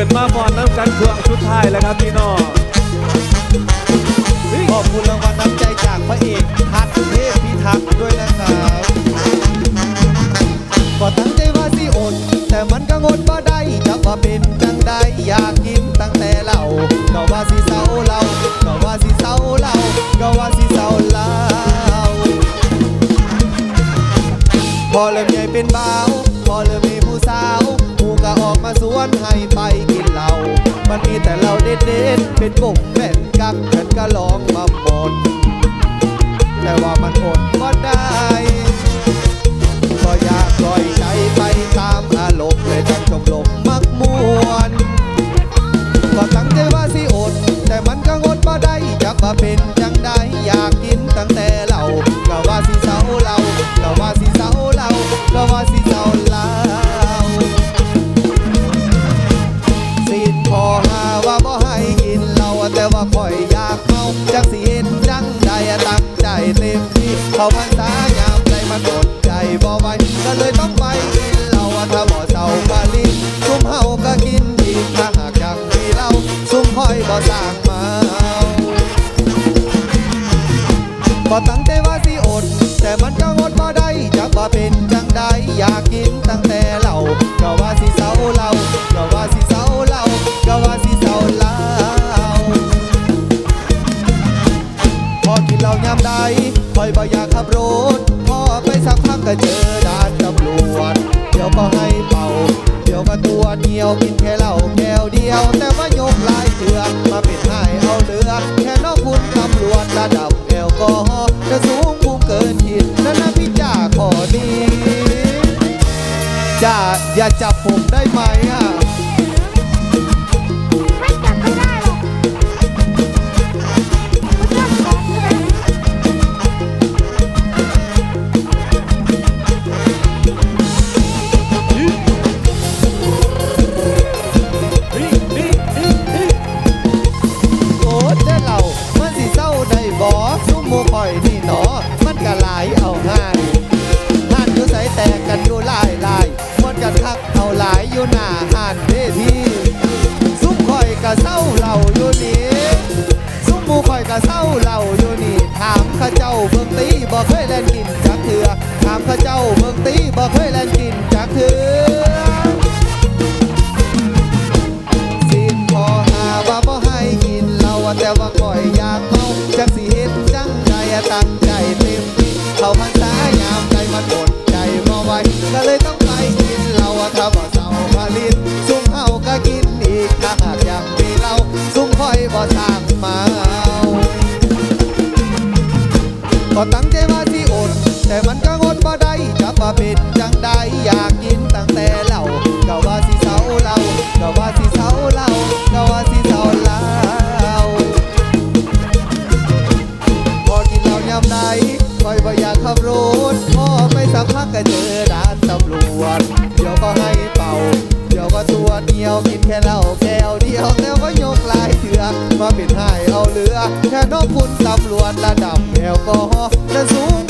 กิดมาก่อนน้ำกันเครื่องชุดไทยแล้วครับพี่น้องขอบคุณรางวัลน้ำใจจากพระเอกทัดเทพพิทักษ์ด้วยนะครับก็ตั้งใจว่าสิอด แต่มันก็งดบ่ได้จะว่าเป็นจังได้อยากกินตั้งแต่เหล่าก็ว่าสิเศร้าเหล่าก็ว่าสิเศร้าเหล่าก็ว่าสิเศร้าเหล่าพอเลย ด็ดเด็ดเป็นกบเป็นกักฉันก็ลองมาหมด แต่ว่ามันอดก็ได้ ก็อยากปล่อยใจไปตามอารมณ์เลยทั้งชมลมมักมวนก็ตั้งใจว่าสิอด แต่มันก็อดมาได้อยากมาเป็น บ่สร้างเมาก็ตั้งใจว่าสิอด แต่มันก็อดบ่ได้จักว่าเป็นจังใดอยากกินตั้งแต่เราก็ว่าสิเศร้าเราก็ว่าสิเศร้าเราก็ว่าสิเศร้าเราพอกินเหล้ายามใดคอยบ่อยากขับรถพอไปสักพักก็เจอด่านตำรวจำรวจระดับแอลกอฮอล์จะสูงภูมิเกินขีดนั่นนะพี่จ่าขอดีจ่าอย่าจับผมได้ไหมอะ ซุ่มหอยนี่หนอ มันก็หลายเอาง่ายห่านอยู่ใสแตกกันอยู่หลายหลายมันกันคักเอาหลายอยู่หน้าห่านเวทีซุ่มข่อยก็เศร้าเราอยู่นี่ซุ่มหมูข่อยก็เศร้าเราอยู่นี่ ถามข้าเจ้าเบิ่งตีบ่เคยแล่นกินจักเถือถามข้าเจ้าเบิ่งตีบ่เคยแล่นกินจักเถือ ตั้งใจเต็มที่เข้าพรรษายามใจมันอดใจบ่ไหวก็เลยต้องไปกินเหล้าถ้าบ่เศร้าผลิตซุ่มเฮาก็กินอีกถ้าหากยังมีเหล้าซุ่มคอยบ่สร้างเมาก็ตั้งใจว่าสิอด แต่มันก็งดบ่ได้จับว่าเป็นจังใดอยากกินตั้งแต่เหล้าก็ว่าสิเศร้าเหล้าก็ว่า ขับรถพอไปสักพักก็เจอด่านตำรวจเดี๋ยวก็ให้เป่า เดี๋ยวก็ตัวเดียวกินแค่เหล้าแก้วเดียวแล้วก็ยกหลายเถือมาเป็นให้เอาเหลือแค่น้องคุณตำรวจระดับแอลกอฮอล์จะสูง